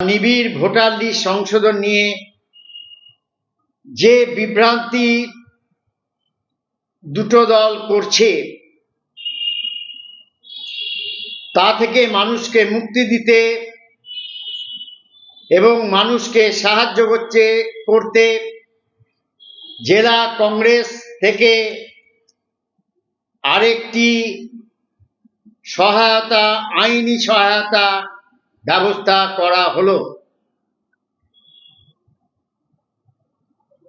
নিবিড় voter list সংশোধন নিয়ে যে বিভ্রান্তি দুটো দল করছে, তা থেকে মানুষকে মুক্তি দিতে এবং মানুষকে সাহায্য করছে, করতে জেলা কংগ্রেস থেকে আরেকটি সহায়তা, আইনি সহায়তা ব্যবস্থা করা হলো।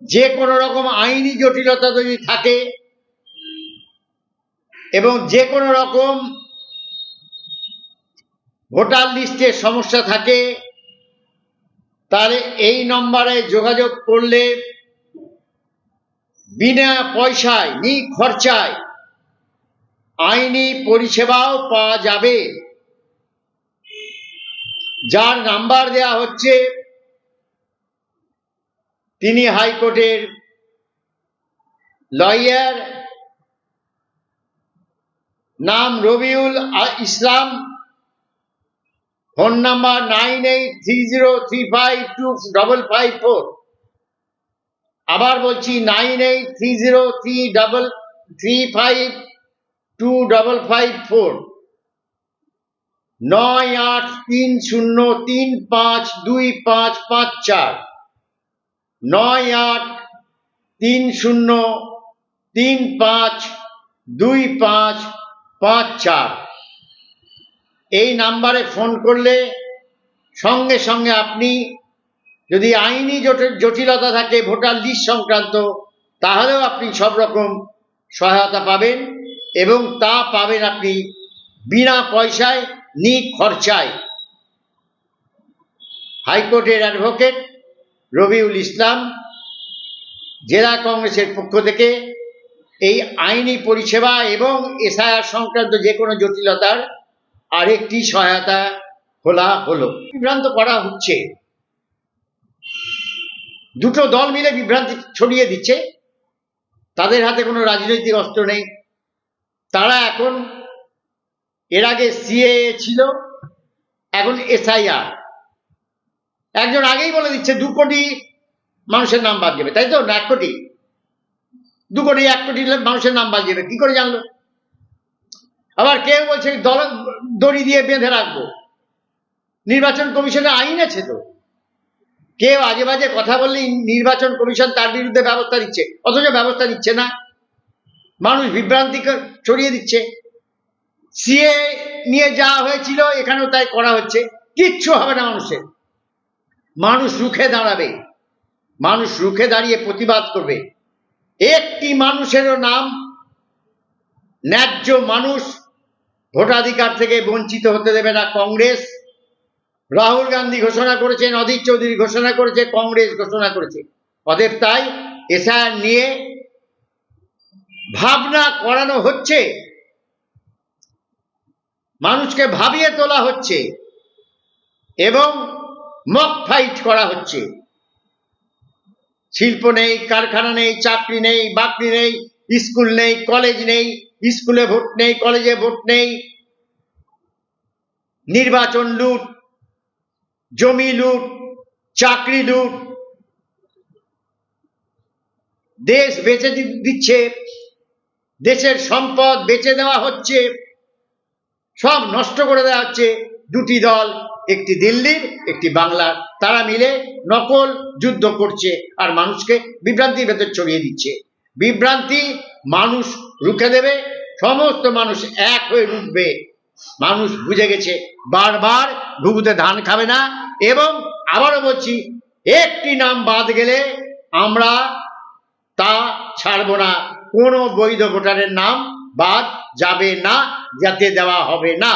যে কোনো রকম আইনি জটিলতা যদি থাকে এবং যে কোনো রকম ভোটার লিস্টের সমস্যা থাকে, তাহলে এই নম্বরে যোগাযোগ করলে বিনা পয়সায় নি খরচায় আইনি পরিষেবাও পাওয়া যাবে। যার নাম্বার দেয়া হচ্ছে তিনি হাইকোর্টের লয়ার নাম Rabiul Islam. Phone number nine eight three zero three five two double five four. আবার বলছি nine eight three zero three double three five two double five four. নয় আট তিন শূন্য তিন পাঁচ দুই পাঁচ পাঁচ চার। নয় আট তিন শূন্য তিন পাঁচ দুই পাঁচ পাঁচ চার। এই নাম্বারে ফোন করলে সঙ্গে সঙ্গে আপনি যদি আইনি জটিল- জটিলতা থাকে, ভোটার লিস্ট সংক্রান্ত, তাহলেও আপনি সব রকম সহায়তা পাবেন এবং তা পাবেন আপনি বিনা পয়সায় নি খরচায়। হাইকোর্টের অ্যাডভোকেট রবিউল ইসলাম জেলা কংগ্রেসের পক্ষ থেকে এই আইনি পরিষেবা এবং এসআইআর সংক্রান্ত যে কোনো জটিলতার আরেকটি সহায়তা খোলা হলো। বিভ্রান্ত করা হচ্ছে। দুটো দল মিলে বিভ্রান্তি ছড়িয়ে দিচ্ছে। তাদের হাতে কোনো রাজনৈতিক অস্ত্র নেই। তারা এখন এর আগে সিএ ছিল, এখন এসআইআর একজন আগেই বলে দিচ্ছে, দু কোটি মানুষের নাম বাদ যাবে তাই তো? না, এক কোটি। দু কোটি, এক কোটি মানুষের নাম বাদ যাবে কি করে জানলো? আবার কেউ বলছে, দল, দড়ি দিয়ে বেঁধে রাখব। নির্বাচন কমিশনের আইন আছে তো? কেউ আজে বাজে কথা বললে নির্বাচন কমিশন তার বিরুদ্ধে ব্যবস্থা নিচ্ছে, অথচ ব্যবস্থা নিচ্ছে না। মানুষ বিভ্রান্তি ছড়িয়ে দিচ্ছে। সিএ নিয়ে যা হয়েছিল, এখানেও তাই করা হচ্ছে। কিচ্ছু হবে না মানুষের। মানুষ রুখে দাঁড়াবে। মানুষ রুখে দাঁড়িয়ে প্রতিবাদ করবে। একটি মানুষেরও নাম ন্যায্য মানুষ ভোটাধিকার থেকে বঞ্চিত হতে দেবে না কংগ্রেস। রাহুল গান্ধী ঘোষণা করেছেন, অধীর চৌধুরী ঘোষণা করেছে, কংগ্রেস ঘোষণা করেছে। অতএব তাই এসআইআর নিয়ে ভাবনা করানো হচ্ছে। মানুষকে ভাবিয়ে তোলা হচ্ছে এবং মক ফাইট করা হচ্ছে। শিল্প নেই, কারখানা নেই, চাকরি নেই, বাকরি নেই, স্কুল নেই কলেজ নেই, স্কুলে ভোট নেই কলেজে ভোট নেই। নির্বাচন লুট, জমি লুট, চাকরি লুট। দেশ বেচে দিচ্ছে, দেশের সম্পদ বেচে দেওয়া হচ্ছে। সব নষ্ট করে দেওয়া হচ্ছে। দুটি দল, একটি দিল্লির, একটি বাংলার। তারা মিলে নকল যুদ্ধ করছে আর মানুষকে বিভ্রান্তির ভেতর ছড়িয়ে দিচ্ছে। বিভ্রান্তি মানুষ রুখে দেবে, সমস্ত মানুষ এক হয়ে রুখবে। মানুষ বুঝে গেছে, বারবার ঘুঘুতে ধান খাবে না এবং আবারও বলছি, একটি নাম বাদ গেলে আমরা তা ছাড়বো না। কোনো বৈধ ভোটারের নাম বাদ যাবে না যাতে দেওয়া হবে না।